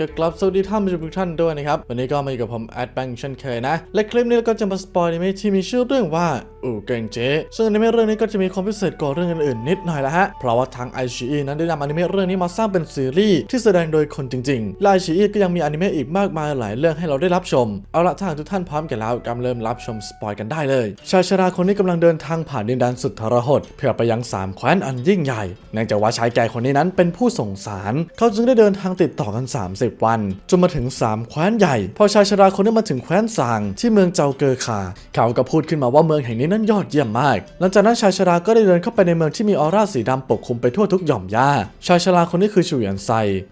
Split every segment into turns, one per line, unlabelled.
ก็กลับสวัสดีท่านผู้ชมทุกท่านด้วยนะครับ วันนี้ก็มาอยู่กับผมแอดแบงค์เช่นเคยนะ และคลิปนี้เราก็จะมาสปอยอนิเมที่มีชื่อเรื่องว่าอูเก่งเจซึ่งอนิเมเรื่องนี้ก็จะมีความพิเศษกว่าเรื่องอื่นๆนิดหน่อยละฮะ เพราะว่าทาง i อ e นั้นได้นำอนิเมะเรื่องนี้มาสร้างเป็นซีรีส์ที่แสดงโดยคนจริงๆและ i อ e ก็ยังมีอนิเมะอีกมากมายหลายเรื่องให้เราได้รับชม เอาละถ้าหากทุกท่านพร้อมกันแล้วกำเริ่มรับชมสปอยกันได้เลย ชายชราคนนี้กำลังเดินทางผ่านดินแดนสุดทรหดเพื่อไปยังสามแคว้นอันยิ่งใหญ่เนื่องจากว่าชายแก่คนนี้นั้นเป็นผู้ส่งสาร เขาจึงได้เดินทางติดต่อกัน 30วัน จนมาถึง 3 แคว้นใหญ่ พอชายชราคนนี้มาถึงแคว้นซางที่เมืองเจาเกอคา เขาก็พูดขึ้นมาว่าเมืองแห่งนี้นั้นยอดเยี่ยมมาก หลังจากนั้นชายชราก็ได้เดินเข้าไปในเมืองที่มีออร่าสีดำปกคลุมไปทั่วทุกหย่อมหญ้า ชายชราคนนี้คือชูเหวียนไซ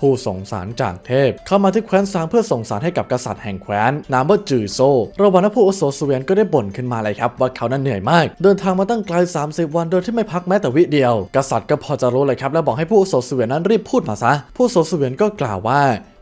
ผู้ส่งสารจากเทพ เข้ามาที่แคว้นซางเพื่อส่งสารให้กับกษัตริย์แห่งแคว้นนามว่าจือโซระหว่างนั้นผู้อโสสเวียนก็ได้บ่นขึ้นมาเลยครับว่าเขานั้นเหนื่อยมาก เดินทางมาตั้งไกล 30 วันโดยที่ไม่พักแม้แต่วิเดียว กษัตริย์ก็พอจะรู้เลยครับ และบอกให้ผู้อโสสเวียนนั้นรีบพูดมาซะ ผู้อโสสเวียนก็กล่าวว่า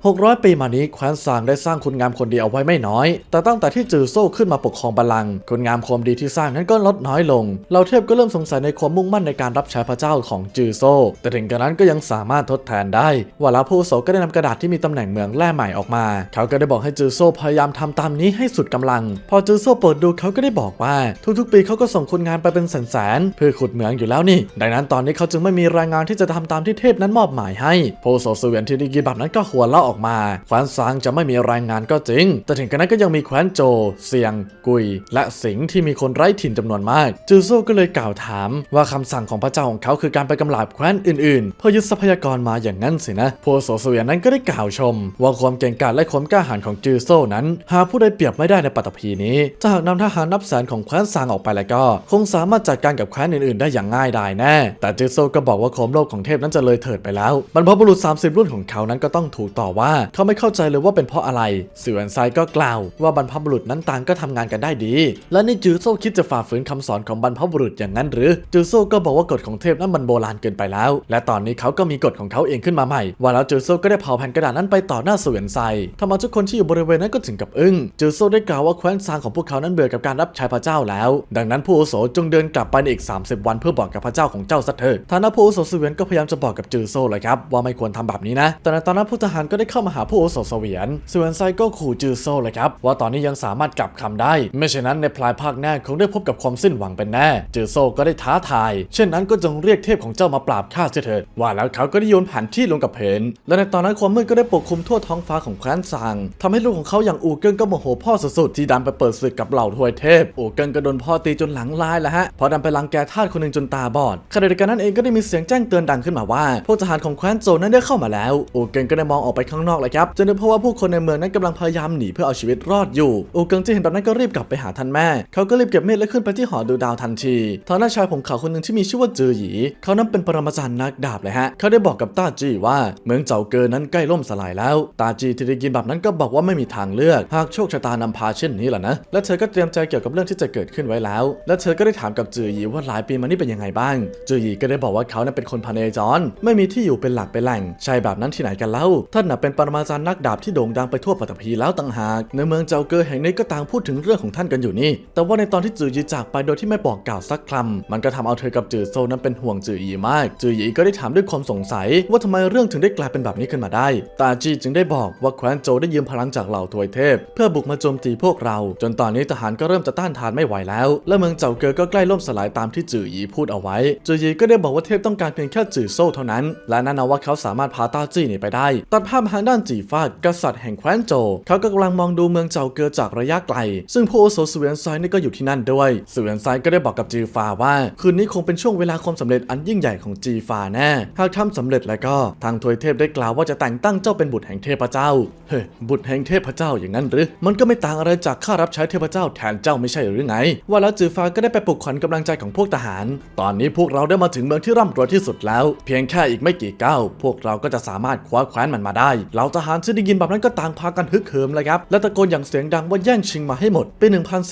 600 ปีมานี้แคว้นซางได้สร้างคุณงามคนดีเอาไว้ไม่น้อย แต่ตั้งแต่ที่จือโซ่ขึ้นมาปกครองบัลลังก์คุณงามความดีที่สร้างนั้นก็ลดน้อยลง เราเทพก็เริ่มสงสัยในความมุ่งมั่นในการรับใช้พระเจ้าของจือโซ่ แต่ถึงกระนั้นก็ยังสามารถทดแทนได้ ว่าแล้วผู้โสก็ได้นำกระดาษที่มีตำแหน่งเมืองแร่ใหม่ออกมา เขาก็ได้บอกให้จือโซ่พยายามทำตามนี้ให้สุดกำลัง พอจือโซ่เปิดดูเขาก็ได้บอกว่าทุกๆ ปีเขาก็ส่งคนงานไปเป็นแสนๆเพื่อขุดเหมืองอยู่แล้วนี่ ดังนั้นตอนนี้เขาจึงไม่มีรายงานที่จะทำตามที่เทพนั้นมอบหมายให้ผู้โสเสวียนที่ได้ยินแบบนั้นก็หัวเราะออกมาแคว้นซางจะไม่มีรายงานก็จริง แต่ถึงกระนั้นก็ยังมีแคว้นโจ เซียง กุย และสิงที่มีคนไร้ถิ่นจำนวนมาก จือโซ่ก็เลยกล่าวถามว่าคำสั่งของพระเจ้าของเขาคือการไปกำราบแคว้นอื่นๆ เพื่อยึดทรัพยากรมาอย่างนั้นสินะผู้อาวุโสเสวียนนั้นก็ได้กล่าวชม ว่าความเก่งกาจและความกล้าหาญของจือโซ่นั้น หาผู้ใดเปรียบไม่ได้ในปัตตภีนี้ถ้าหากนำทหารนับแสนของแคว้นซางออกไปแล้วก็ คงสามารถจัดการกับแคว้นอื่นๆ ได้อย่างง่ายดายแน่ แต่จือโซ่ก็บอกว่าโคมโลกของเทพนั้นจะเลยเถิดไปแล้วบรรพบุรุษ 30 รุ่นของเขานั้นก็ต้องถูกต่อว่าเขาไม่เข้าใจเลยว่าเป็นเพราะอะไรเสือนไซก็กล่าว ว่าบรรพบุรุษนั้นต่างก็ทำงานกันได้ดี และนี่จือโซ่คิดจะฝ่าฝืนคำสอนของบรรพบุรุษอย่างนั้นหรือ จือโซ่ก็บอกว่ากฎของเทพนั้นมันโบราณเกินไปแล้ว และตอนนี้เขาก็มีกฎของเขาเองขึ้นมาใหม่ ว่าแล้วจือโซ่ก็ได้เผาแผ่นกระดาษนั้นไปต่อหน้าเสือนไซทำเอาทุกคนที่อยู่บริเวณนั้นก็ถึงกับอึ้ง จือโซ่ได้กล่าวว่าแคว้นซางของพวกเขานั้นเบื่อกับการรับใช้พระเจ้าแล้ว ดังนั้นผู้อุโสจงเดินกลับไปในอีก 30 วันเพื่อบอกกับพระเจ้าของเจ้าซะเถิดฐานะผู้อุโสเสวียนก็พยายามจะบอกกับจือโซ่เลยครับว่าไม่ควรทำแบบนี้นะ แต่ในตอนนั้นผู้ทหารก็ได้เข้ามาหาผู้อาวุโสเสวียนเสวียนไซก็ขู่จือโซเลยครับ ว่าตอนนี้ยังสามารถกลับคำได้ ไม่เช่นนั้นในปลายภาคหน้าคงได้พบกับความสิ้นหวังเป็นแน่ จือโซก็ได้ท้าทาย เช่นนั้นก็จงเรียกเทพของเจ้ามาปราบข้าเสียเถิดว่าแล้วเขาก็ได้โยนแผนที่ลงกับเพนและในตอนนั้นความมืดก็ได้ปกคลุมทั่วท้องฟ้าของแคว้นซางทำให้ลูกของเขาอย่างอูเกิงก็โมโหพ่อสุดๆที่ดันไปเปิดศึกกับเหล่าทวยเทพ อูเกิงก็โดนพ่อตีจนหลังลายแล้วฮะพอดันไปรังแกทาสคนหนึ่งจนตาบอดขณะเดียวกันนั้นเองก็ได้มีเสียงแจ้งเตือนดังขึ้นมาว่าพวกทหารของแคว้นโจนั้นได้เข้ามาแล้ว อูเกิงก็ได้มองออกไปข้างนอกเลยครับจนได้พบว่าผู้คนในเมืองนั้นกำลังพยายามหนีเพื่อเอาชีวิตรอดอยู่อูเกิงที่เห็นแบบนั้นก็รีบกลับไปหาท่านแม่ เขาก็รีบเก็บเมีดและขึ้นไปที่หอดูดาวทันทีทางด้านชายผมขาวคนหนึ่งที่มีชื่อว่าจือหยีเขานั้นเป็นปรมาจารย์นักดาบเลยฮะเขาได้บอกกับต้าจีว่าเมืองเจ้าเกินนั้นใกล้ล่มสลายแล้วตาจีที่ได้ยินแบบนั้นก็บอกว่าไม่มีทางเลือก หากโชคชะตานำพาเช่นนี้แหละนะ และเธอก็เตรียมใจเกี่ยวกับเรื่องที่จะเกิดขึ้นไว้แล้ว และเธอก็ได้ถามกับจือหยีว่าหลายปีมานี้เป็นยังไงบ้าง จือหยีก็ได้บอกว่าเขานั้นเป็นคนพเนจร ไม่มีที่อยู่เป็นหลักเป็นแหล่ง ใช่แบบนั้นที่ไหนกันเล่า ท่านน่ะเป็นปรมาจารย์นักดาบที่โด่งดังไปทั่วปัตตภีแล้วต่างหาก ในเมืองเจ้าเกอแห่งนี้ก็ต่างพูดถึงเรื่องของท่านกันอยู่นี่ แต่ว่าในตอนที่จือหยีจากไปโดยที่ไม่บอกกล่าวสักคำมันก็ทำเอาเธอกับจือโซนั้นเป็นห่วงจือหยีมาก จือหยีก็ได้ถามด้วยความสงสัย ว่าทำไมเรื่องถึงได้กลายเป็นแบบนี้ขึ้นมาได้ ตาจีจึงได้บอกว่าแคว้นโจได้ยืมพลังจากเหล่าทวยเทพ เพื่อบุกมาโจมตีพวกเรา จนตอนนี้ทหารก็เริ่มจะต้านทานไม่ไหวแล้ว และเมืองเจ้าเกอก็ใกล้ล่มสลายตามที่จือหยีพูดเอาไว้ จือยีก็ได้บอกว่าเทพต้องการเพียงแค่จือโซเท่านั้น และนั่นนะว่าเขาสามารถพาตาจีหนีไปได้ตัดภาพทางด้านจีฟาดกษัตริย์แห่งแคว้นโจ เขาก็กำลังมองดูเมืองเจ้าเกอจากระยะไกล ซึ่งผู้อาวุโสเวียนไซนี่ก็อยู่ที่นั่นด้วยเวียนไซก็ได้บอกกับจีฟาว่า คืนนี้คงเป็นช่วงเวลาความสำเร็จอันยิ่งใหญ่ของจีฟาแน่ หากทำสำเร็จแล้วก็ ทางทวยเทพได้กล่าวว่าจะแต่งตั้งเจ้าเป็นบุตรแห่งเทพเจ้า เฮ้ยบุตรแห่งเทพเจ้าอย่างนั้นหรือ มันก็ไม่ต่างอะไรจากข้ารับใช้เทพเจ้าแทนเจ้าไม่ใช่หรือไง ว่าแล้วจือฟาก็ได้ไปปลุกขวัญกำลังใจของพวกทหาร ตอนนี้พวกเราได้มาถึงเมืองที่ร่ำรวยที่สุดแล้ว เพียงแค่อีกไม่กี่ก้าวพวกเราก็จะสามารถคว้าแคว้นมันมาได้เหล่าทหารที่ได้ยินแบบนั้นก็ต่างพากันฮึกเหิมเลยครับ และตะโกนอย่างเสียงดังว่าแย่งชิงมาให้หมดปี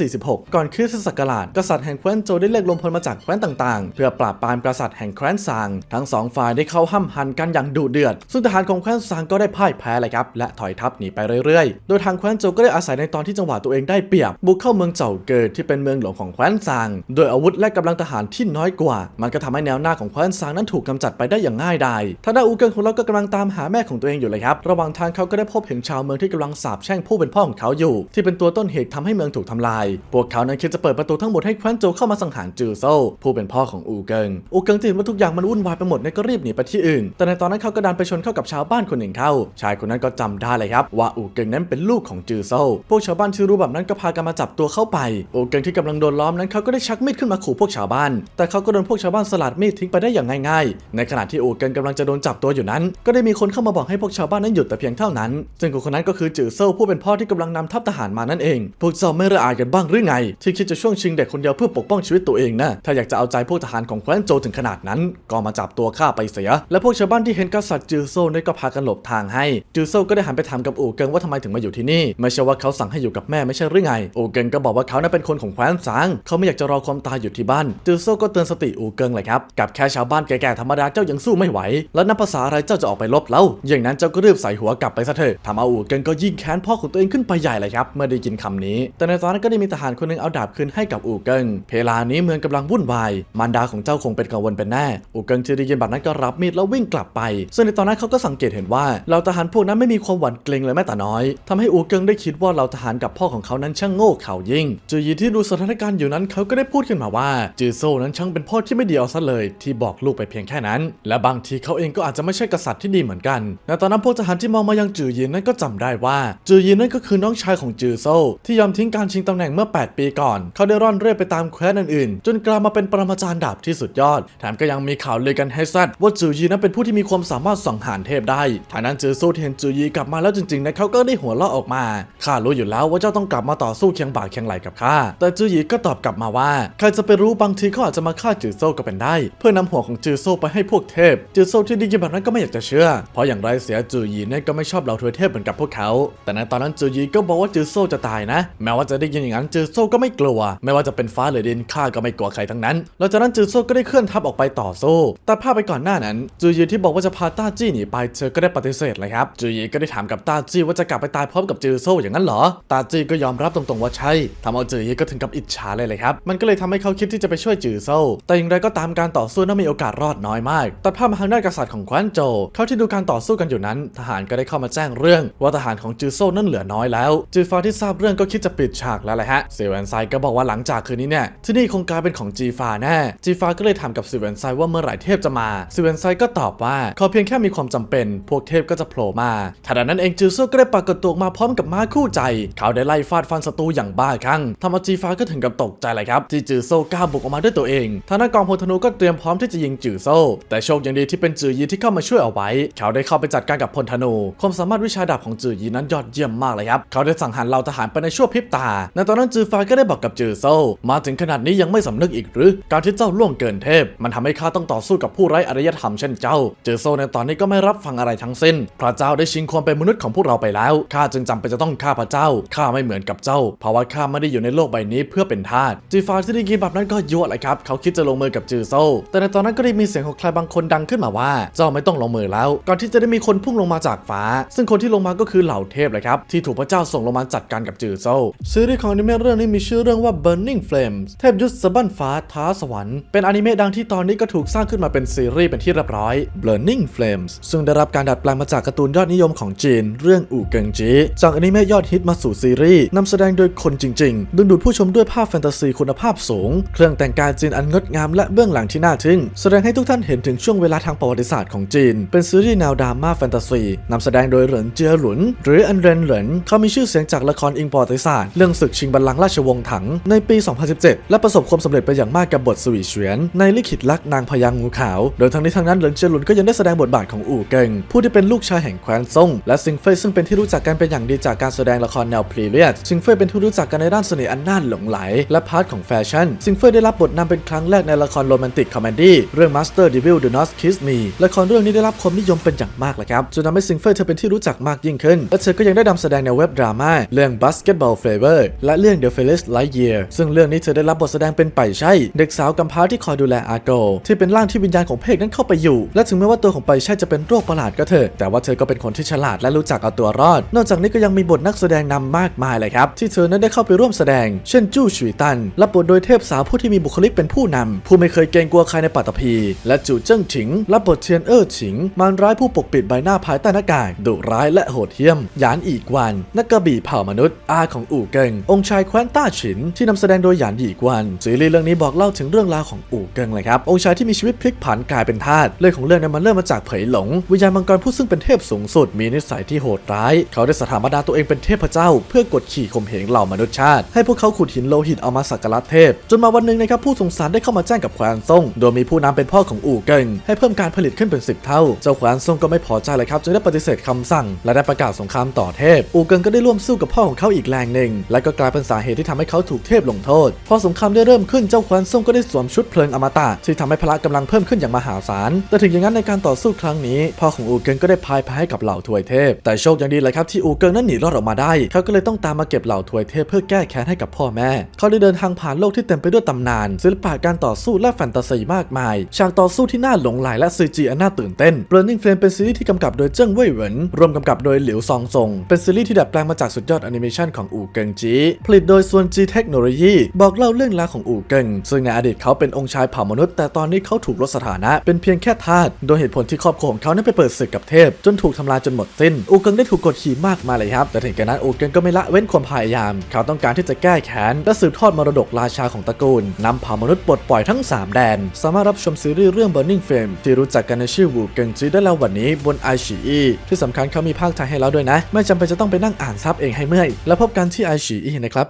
1046 ก่อนคริสตศักราชกษัตริย์แห่งแคว้นโจได้เรียกลมพลมาจากแคว้นต่างๆ เพื่อปราบปรามกษัตริย์แห่งแคว้นซาง ทั้งสองฝ่ายได้เข้าห้ำหันกันอย่างดุเดือด ซึ่งทหารของแคว้นซางก็ได้พ่ายแพ้เลยครับและถอยทัพหนีไปเรื่อยๆ โดยทางแคว้นโจก็ได้อาศัยในตอนที่จังหวะตัวเองได้เปรียบ บุกเข้าเมืองเจ้าเกิดที่เป็นเมืองหลวงของแคว้นซาง โดยอาวุธและกำลังทหารที่น้อยกว่า มันก็ทำให้แนวหน้าของแคว้นซางนั้นถูกกำจัดไปได้อย่างง่ายดายทางด้านอูเกิงของเราก็กำลังตามหาแม่ของตัวเองอยู่เลยครับระหว่างทางเขาก็ได้พบเห็นชาวเมืองที่กำลังสาบแช่งผู้เป็นพ่อของเขาอยู่ ที่เป็นตัวต้นเหตุทำให้เมืองถูกทำลาย พวกเขานั้นคิดจะเปิดประตูทั้งหมดให้แคว้นโจเข้ามาสังหารจือโซผู้เป็นพ่อของอูเกิง อูเกิงที่เห็นว่าทุกอย่างมันวุ่นวายไปหมดเนี่ยก็รีบหนีไปที่อื่น แต่ในตอนนั้นเขาก็ดันไปชนเข้ากับชาวบ้านคนหนึ่งเข้า ชายคนนั้นก็จำได้เลยครับว่าอูเกิงนั้นเป็นลูกของจือโซพวกชาวบ้านที่รู้แบบนั้นก็พากันมาจับตัวเข้าไป อูเกิงที่กำลังโดนล้อมนั้นเขาก็ได้ชักมีดขึ้นมาขู่พวกชาวบ้าน แต่เขาก็โดนพวกชาวบ้านสลัดมีดทิ้งไปได้อย่างง่าย ๆ ในขณะที่อูเกิงกำลังจะโดนจับตัวอยู่นั้น ก็ได้มีคนเข้ามาบอกให้พวกชาวบ้านนั้นหยุดแต่เพียงเท่านั้น ซึ่งคนนั้นก็คือจือโซาผู้เป็นพ่อที่กำลังนำทัพทหารมานั่นเอง พวกเจ้าไม่ระอายกันบ้างหรือไง ที่คิดจะช่วงชิงเด็กคนเดียวเพื่อปกป้องชีวิตตัวเองนะ ถ้าอยากจะเอาใจพวกทหารของแคว้นโจถึงขนาดนั้น ก็มาจับตัวข้าไปเสีย และพวกชาวบ้านที่เห็นกษัตริย์จือโซาเนี่ก็พากันหลบทางให้ จือโซาก็ได้หันไปถามกับอู่เกิงว่าทำไมถึงมาอยู่ที่นี่ ไม่ใช่ว่าเขาสั่งให้อยู่กับแม่ไม่ใช่หรือไง อู่เกิงก็บอกว่าเขานั้นเป็นคนของแคว้นซาง เขาไม่อยากจะรอความตายอยู่ที่บ้าน จือโซาก็เตือนสติอู่เกิงเลยครับ กับแค่ชาวบ้านแก่ๆธรรมดาเจ้ายังสู้ไม่ไหว แล้วนับภาษาอะไรเจ้าจะออกไปลบเล่าอย่างนั้นเจ้าก็รีบใส่หัวกลับไปซะเถอะทำเอาอู่เกิงก็ยิ่งแค้นพ่อของตัวเองขึ้นไปใหญ่เลยครับเมื่อได้ยินคำนี้ แต่ในตอนนั้นก็ได้มีทหารคนหนึงเอาดาบคืนให้กับอู่เกิงเพลานี้เมืองกำลังวุ่นวายมารดาของเจ้าคงเป็นกังวลเป็นแน่อู่เกิงที่ได้ยินแบบนั้นก็รับมีดแล้ววิ่งกลับไป ซึ่งในตอนนั้นเขาก็สังเกตเห็นว่าเหล่าทหารพวกนั้นไม่มีความหวั่นเกรงเลยแม้แต่น้อยทำให้อู่เกิงได้คิดว่าเหล่าทหารกับพ่อของเขานั้นช่างโง่เขายิ่งจือยีที่ดูสถานการณ์อยู่นั้นเขาก็ได้พูดขึ้นมาว่าจือโซนั้นช่างเป็นพ่อที่ไม่ดีเอาซะเลย ที่บอกลูกไปเพียงแค่นั้น และบางทีเขาเองก็อาจจะไม่ใช่กษัตริย์ที่ดีเหมือนกันในตอนนั้นพวกทหารที่มองมายังจือยีนั้นก็จำได้ว่า จือยีนั่นก็คือน้องชายของจือโซที่ยอมทิ้งการชิงตำแหน่งเมื่อ 8 ปีก่อน เขาได้ร่อนเร่ไปตามแคว้นอื่นๆ จนกลายมาเป็นปรมาจารย์ดาบที่สุดยอด แถมก็ยังมีข่าวลือกันให้ซัดว่าจือยีนั้นเป็นผู้ที่มีความสามารถสังหารเทพได้ทางนั้นจือโซ่เห็นจือยีกลับมาแล้วจริงๆนะเขาก็ได้หัวเราะออกมาข้ารู้อยู่แล้วว่าเจ้าต้องกลับมาต่อสู้เคียงบ่าเคียงไหลกับข้าแต่จือยีก็ตอบกลับมาว่าใครจะไปรู้บางทีเขาอาจจะมาฆ่าจือโซก็เป็นได้ เพื่อนำหัวของจือโซไปให้พวกเทพ จือโซที่ได้ยินแบบนั้นก็ไม่อยากจะเชื่อ เพราะอย่างไรเสียจือยีเนี่ยก็ไม่ชอบเหล่าทวยเทพเหมือนกับพวกเขา แต่ในตอนนั้นจือยีก็บอกว่าจือโซจะตายนะ แม้ว่าจะได้ยินอย่างนั้นจือโซก็ไม่กลัว ไม่ว่าจะเป็นฟ้าหรือดินข้าก็ไม่กลัวใครทั้งนั้นหลังจากนั้นจือโซก็ได้เคลื่อนทัพออกไปต่อสู้ แต่ภาพไปก่อนหน้านั้นจือยีที่บอกว่าจะพาต้าจี้หนีไปเธอก็ได้ปฏิเสธเลยครับจือยีก็ได้ถามกับต้าจี้ว่าจะกลับไปตายพร้อมกับจือโซอย่างนั้นเหรอต้าจี้ก็ยอมรับตรงๆว่าใช่ทำเอาจือยีก็ถึงกับอิจฉาเลยเลยครับมันก็เลยทำให้เขาคิดที่จะไปช่วยจือโซแต่อย่างไรก็ตามการต่อสู้นั้นมีโอกาสรอดน้อยมากตัดภาพมาทางด้านกษัตริย์ของแคว้นโจเขาที่ดูการต่อสู้กันอยู่นั้นทหารก็ได้เข้ามาแจ้งเรื่อง ว่าทหารของจือโซนั้นเหลือน้อยแล้ว จือฟ้าที่ทราบเรื่องก็คิดจะปิดฉากแล้วแหละฮะเซเวนไซก็บอกว่าหลังจากคืนนี้เนี่ยที่นี่คงกลายเป็นของจีฟ้าแน่จีฟ้าก็เลยถามกับเซเวนไซว่าเมื่อไหร่เทพจะมาเซเวนไซก็ตอบว่าเขาเพียงแค่มีความจำเป็น พวกเทพก็จะโผล่มาขณะนั้นเองจือโซก็ได้ปรากฏตัวมาพร้อมกับม้าคู่ใจ เขาได้ไล่ฟาดฟันศัตรูอย่างบ้าคลั่งทำเอาจีฟ้าก็ถึงกับตกใจเลยครับที่จือโซกล้าบุกออกมาด้วยตัวเองทางด้านกองพลธนูก็เตรียมพร้อมที่จะยิงจือโซแต่โชคยังดีที่เป็นจือยีที่เข้ามาช่วยเอาไว้ เขาได้เข้าไปจัดการกับพลธนูความสามารถวิชาดาบของจือยีนั้นยอดเยี่ยมมากเลยครับ เขาได้สั่งหันเหล่าทหารไปในชั่วพริบตา ในตอนนั้นจือฟ้าก็ได้บอกกับจือโซมาถึงขนาดนี้ยังไม่สำนึกอีกหรือ การที่เจ้าล่วงเกินเทพ มันทำให้ข้าต้องต่อสู้กับผู้ไร้อารยธรรมเช่นเจ้า จือโซในตอนนี้ก็ไม่รับฟังอะไรทั้งสิ้น พระเจ้าได้ชิงความเป็นมนุษย์ของพวกเราไปแล้ว ข้าจึงจำเป็นจะต้องฆ่าพระเจ้า ข้าไม่เหมือนกับเจ้า เพราะว่าข้าไม่ได้อยู่ในโลกใบนี้เพื่อเป็นทาส จือฟ้าที่ได้ยินแบบนั้นก็ยั่วเลยครับ เขาคิดจะลงมือกับจือโซแต่ในตอนนั้นก็ได้มีเสียงของใครบางคนดังขึ้นมาว่า เจ้าไม่ต้องลงมือแล้ว ก่อนที่จะได้มีคนพุ่งลงมาจากฟ้า ซึ่งคนที่ลงมาก็คือเหล่าเทพเลยครับ ที่ถูกพระเจ้าส่งลงมาจัดการกับจือโซซีรีส์ของอนิเมะเรื่องนี้มีชื่อเรื่องว่า Burning Flames เทพยุทธสะบั้นฟ้าท้าสวรรค์เป็นอนิเมะดังที่ตอนนี้ก็ถูกสร้างขึ้นมาเป็นซีรีส์เป็นที่เรียบร้อย Burning Flames ซึ่งได้รับการดัดแปลงมาจากการ์ตูนยอดนิยมของจีน เรื่องอู่เกิงจีจากอนิเมะยอดฮิตมาสู่ซีรีส์นำแสดงโดยคนจริงๆ ดึงดูดผู้ชมด้วยภาพแฟนตาซีคุณภาพสูง เครื่องแต่งกายจีนอันงดงามและเบื้องหลังที่น่าทึ่ง แสดงให้ทุกท่านเห็นถึงช่วงเวลาทางประวัติศาสตร์ของจีน เป็นซีรีส์แนวดราม่าแฟนตาซีนำแสดงโดยเหรินเจียหลุน หรืออันเรนเหรินเขามีชื่อเสียงจากละครอิงประวัติศาสตร์เรื่องศึกชิงบัลลังก์ราชวงศ์ถังในปี 2017 และประสบความสำเร็จไปอย่างมากกับบทสวีเฉียน ในลิขิตรักนางพญางูขาว โดยทั้งนี้ทั้งนั้นเหรินเจียหลุนก็ยังได้แสดงบทบาทของอู่เกิงผู้ที่เป็นลูกชายแห่งแคว้นซ่ง และซิงเฟยซึ่งเป็นที่รู้จักกันเป็นอย่างดีจากการแสดงละครแนวพรีเรียดซิงเฟยเป็นที่รู้จักกันในด้านเสน่ห์อันน่าหลงไหล และพาร์ทของแฟชั่นซิงเฟยได้รับบทนำเป็นครั้งแรกในละครโรแมนติกคอมเมดี้เรื่อง Master Devil Do Not Kiss Me ละครเรื่องนี้ได้รับความนิยมเป็นอย่างมากเลยครับจนทำให้ซิงเฟยเธอเป็นที่รู้จักมากยิ่งขึ้น และเธอก็ยังได้นำแสดงในเว็บดราม่าเรื่อง Basketball Flavor และเรื่อง The Fearless Lightyear ซึ่งเรื่องนี้เธอได้รับบทแสดงเป็นไปใช่ เด็กสาวกำพร้าที่คอยดูแลอาโกที่เป็นร่างที่วิญญาณของเพกนั้นเข้าไปอยู่ และถึงแม้ว่าตัวของไปใช่จะเป็นโรคประหลาดก็เถอะแต่ว่าเธอก็เป็นคนที่ฉลาดและรู้จักเอาตัวรอด นอกจากนี้ก็ยังมีบทนักแสดงนำมากมายเลยครับ ที่เธอนั้นได้เข้าไปร่วมแสดง เช่นจู้ฉุยตันรับบทโดยเทพสาวผู้ที่มีบุคลิกเป็นผู้นำผู้ไม่เคยเกรงกลัวใครในปัตตภีและจู่เจิ้งถิงรับบทเทียนเอ้อถิงมารร้ายผู้ปกปิดใบหน้าภายใต้หน้ากากดุร้ายและโหดเหี้ยม หยานอีกวานนักกระบี่เผ่ามนุษย์ อาของอู่เกิง องค์ชายแคว้นต้าฉิน ที่นำแสดงโดยหยานอีกวานซีรีส์เรื่องนี้บอกเล่าถึงเรื่องราวของอู่เกิงเลยครับ องค์ชายที่มีชีวิตพลิกผันกลายเป็นทาสเรื่องของเรื่องนั้นมันเริ่มมาจากเผยหลง วิญญาณมังกรผู้ซึ่งเป็นเทพสูงสุด มีนิสัยที่โหดร้าย เขาได้สถาปนาตัวเองเป็นเทพเจ้า เพื่อกดขี่ข่มเหงเหล่ามนุษยชาติ ให้พวกเขาขุดหินโลหิตเอามาสักการะเทพ จนมาวันหนึ่งนะครับผู้สงสารได้เข้ามาแจ้งกับแคว้นซ่งโดยมีผู้นำเป็นพ่อของอู่เกิงให้เพิ่มการผลิตขึ้นเป็น 10 เท่า เจ้าแคว้นซ่งก็ไม่พอใจเลยครับจึงได้ปฏิเสธคำสั่ง และได้ประกาศสงครามต่อเทพ อูเกิงก็ได้ร่วมสู้กับพ่อของเขาอีกแรงหนึ่ง และก็กลายเป็นสาเหตุที่ทำให้เขาถูกเทพลงโทษ พอสงครามได้เริ่มขึ้นเจ้าคว้นซ่งก็ได้สวมชุดเพลิงอมตะที่ทำให้พละกำลังเพิ่มขึ้นอย่างมหาศาล แต่ถึงอย่างนั้นในการต่อสู้ครั้งนี้ พ่อของอูเกิงก็ได้พ่ายแพ้ให้กับเหล่าทวยเทพ แต่โชคยังดีเลยครับที่อูเกิงนั้นหนีรอดออกมาได้ เขาก็เลยต้องตามมาเก็บเหล่าทวยเทพเพื่อแก้แค้นให้กับพ่อแม่ เขาได้เดินทางผ่านโลกที่เต็มไปด้วยตำนาน ศิลปะการต่อสู้และแฟนตาซีมากมาย ฉากต่อสู้ที่น่าหลงใหลและซีจีอันน่าตื่นเต้น Burning Flame เป็นซีรีส์ที่กำกับโดยเจงเว่ยเหวินรวมกำกับโดยหลิวซองซง เป็นซีรีส์ที่ดัดแปลงมาจากสุดยอดแอนิเมชันของอู่เกิงจี ผลิตโดยส่วนจีเทคโนโลยีบอกเล่าเรื่องราวของอู่เกิง ซึ่งในอดีตเขาเป็นองค์ชายเผ่ามนุษย์ แต่ตอนนี้เขาถูกลดสถานะ เป็นเพียงแค่ทาส โดยเหตุผลที่ครอบครัวของเขานั้นไปเปิดศึกกับเทพ จนถูกทำลายจนหมดสิ้น อู่เกิงได้ถูกกดขี่มากมายเลยครับ แต่ถึงกระนั้นอู่เกิงก็ไม่ละเว้นความพยายาม เขาต้องการที่จะแก้แค้นและสืบทอดมรดกราชาของตระกูลนำเผ่ามนุษย์ปลดปล่อยทั้ง 3 แดน สามารถรับชมซีรีส์เรื่อง Burning Flame ที่รู้จักกันในชื่อวูเกิงจีได้แล้ววันนี้บน i อีที่สำคัญเขามีภาคไทยให้แล้วด้วยนะ ไม่จำเป็นจะต้องไปนั่งอ่านซับเองให้เมื่อย แล้วพบกันที่ไอฉีอีนะครับ